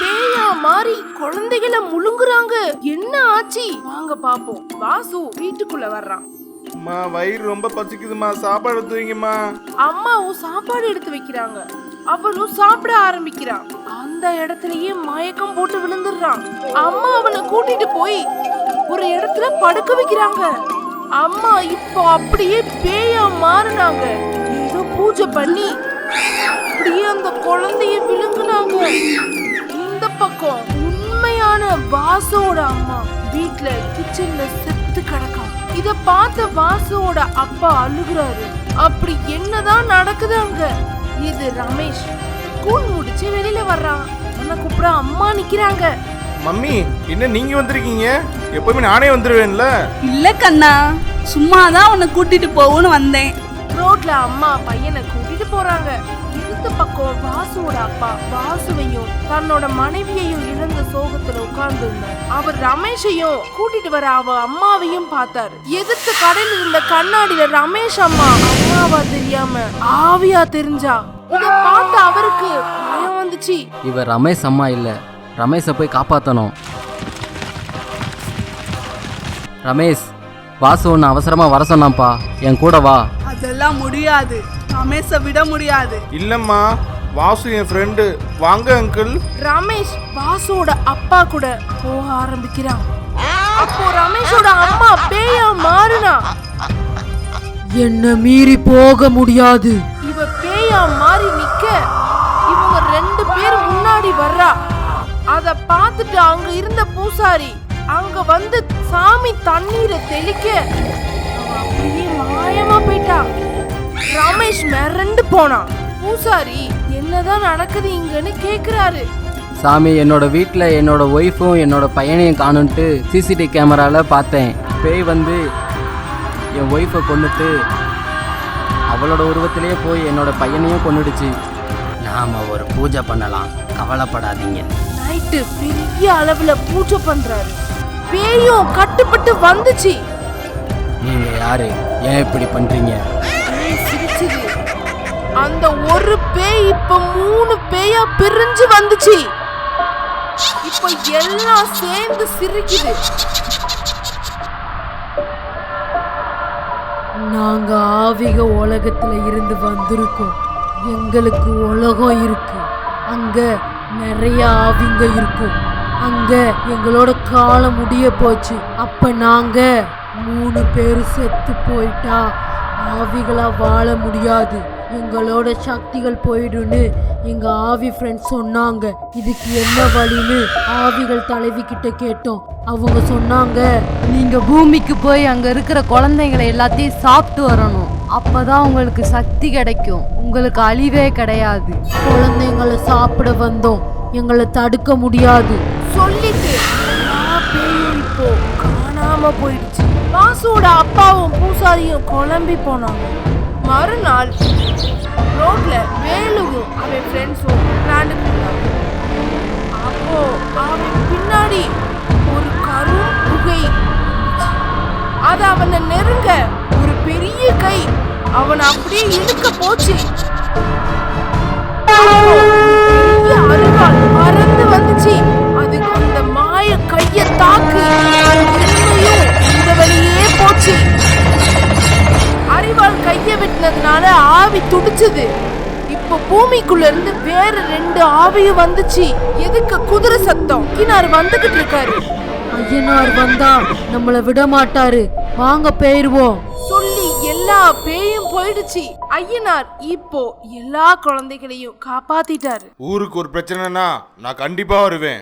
பேயா மாறி குழந்தைகளை முழுங்குறாங்க. என்ன ஆச்சு? வாங்க பாப்போம். வாசு வீட்டுக்குள்ள வர்றான். அம்மா வயிறு ரொம்ப பசிக்குதுமா சாப்பாடு எடுத்து வைங்கம்மா. அம்மாவும் சாப்பாடு எடுத்து வைக்கிறாங்க. அவனும் சாப்பிட ஆரம்பிக்கிறான். அந்த இடத்துலயே மயக்கம் போட்டு விழுந்துடுறான். அம்மா அவனை கூட்டிட்டு போய் ஒரு இடத்துல படுக்க வைக்கிறாங்க. அம்மா இப்போ அப்படியே பேயா மாறினாங்க. ஏதோ பூஜை பண்ணி அப்படியே அந்த குழந்தைய விழுங்குனாங்க. பக்கம் உண்மையான வாசோட அம்மா வீட்ல கிச்சன்ல செத்து கிடக்கான் இத பார்த்த வாசுவோட அப்பா அழுகுறாரு. அப்படி என்னதான் நடக்குது அங்க? இது ரமேஷ். ஸ்கூல் முடிச்சு வெளியில வர்றான் அவனை கூப்பிட அம்மா நிக்கிறாங்க. மம்மி என்ன நீங்க வந்திருக்கீங்க? எப்பவுமே நானே வந்துருவேன்ல. இல்ல கண்ணா சும்மா தான் உன்னை கூட்டிட்டு போகும்னு வந்தேன். ரோட்ல அம்மா பையனை கூட்டிட்டு போறாங்க. இந்த பக்கம் வாசுவோட அப்பா வாசுவையும் தன்னோட மனைவியையும் இழந்த சோகத்துல உட்கார்ந்து அவர் ரமேஷையும் கூட்டிட்டு வர அவ அம்மாவையும் பார்த்தாரு. எதிர்த்து கடையில் இருந்த கண்ணாடியில ரமேஷ் அம்மா அம்மாவா தெரியாம ஆவியா தெரிஞ்சா. இத பார்த்து அவருக்கு பயம் வந்துச்சு. இவ ரமேஷ் அம்மா இல்லை. ரமேஷை போய் காப்பாற்றணும் ரமேஷ் வாசு ஒன்று அவசரமாக வர சொன்னான்ப்பா. என் கூட வா. அதெல்லாம் முடியாது. ரமேஷை விட முடியாது. இல்லம்மா வாசு என் ஃப்ரெண்டு வாங்க அங்கிள் ரமேஷ் வாசுவோட அப்பா கூட போக ஆரம்பிக்கிறான். அப்போ ரமேஷோட அம்மா பேயா மாறுனா? என்ன மீறி போக முடியாது. இவ பேயா மாறி நிக்க. இவங்க ரெண்டு பேர் முன்னாடி வர்றா. அத பார்த்துட்டு அங்க இருந்த பூசாரி அங்க வந்து சாமி தண்ணீரை தெளிக்க ரமேஷ் மிரண்டு போனான். பூசாரி என்னதான் நடக்குது இங்கன்னு கேக்குறாரு. சாமி என்னோட வீட்டில் என்னோட ஒய்ஃபும் என்னோட பையனையும் காணுன்ட்டு சிசிடிவி கேமராவில் பார்த்தேன். பேய் வந்து என் ஒய்ஃபை கொன்னுட்டு அவளோட உருவத்திலேயே போய் என்னோட பையனையும் கொன்னுடுச்சு. நாம் ஒரு பூஜை பண்ணலாம். கவலைப்படாதீங்க. நைட்டு பெரிய அளவுல பூஜை பண்றாரு. பேயும் கட்டுப்பட்டு வந்துச்சு. நீங்கள் யாரு? ஏன் இப்படி பண்ணுறீங்க பேய் சிரிச்சுது. அந்த ஒரு பேய் இப்ப மூணு பேயா பிரிஞ்சு வந்துச்சு. இப்ப எல்லாம் சேர்ந்து சிரிக்குது. நாங்க ஆவிக உலகத்துல இருந்து வந்திருக்கோம். எங்களுக்கு உலகம் இருக்கு. அங்க நிறைய ஆவிங்க இருக்கும் அங்க எங்களோட காலம் முடிய போச்சு. அப்ப நாங்க மூணு பேரும் செத்து போயிட்டா ஆவிகளா வாழ முடியாது. எங்களோட சக்திகள் போயிடுன்னு எங்க ஆவி ஃப்ரெண்ட்ஸ் சொன்னாங்க. இதுக்கு என்ன வழின்னு ஆவிகள் தலைவி கிட்ட கேட்டோம். அவங்க சொன்னாங்க நீங்க பூமிக்கு போய் அங்க இருக்கிற குழந்தைங்களை எல்லாத்தையும் சாப்பிட்டு வரணும். அப்பதான் உங்களுக்கு சக்தி கிடைக்கும். உங்களுக்கு அழிவே கிடையாது. குழந்தைங்களை சாப்பிட வந்தோம். எங்களை தடுக்க முடியாது. சொல்லிட்டு இல்லாம போயிடுச்சு. வாசுவோட அப்பாவும் பூசாரியும் குழம்பி போனாங்க. மறுநாள் ரோட்ல வேலுவும் அவன் ஃப்ரெண்ட்ஸும் விளையாண்டுட்டு இருந்தாங்க அப்போ அவன் பின்னாடி ஒரு கரும் புகை அது அவனை நெருங்க ஒரு பெரிய கை அவனை அப்படியே இழுக்க போச்சு. வெட்டினதுனால ஆவி துடிச்சது. இப்போ பூமிக்குள்ள இருந்து வேற ரெண்டு ஆவியும் வந்துச்சு. எதுக்கு குதிரை சத்தம்? கிணறு வந்துகிட்டு இருக்காரு. ஐயனார் வந்தா நம்மள விட மாட்டாரு வாங்க போயிருவோம். சொல்லி எல்லா பேயும் போயிடுச்சு. ஐயனார் இப்போ எல்லா குழந்தைகளையும் காப்பாத்திட்டாரு. ஊருக்கு ஒரு பிரச்சனைனா நான் கண்டிப்பா வருவேன்.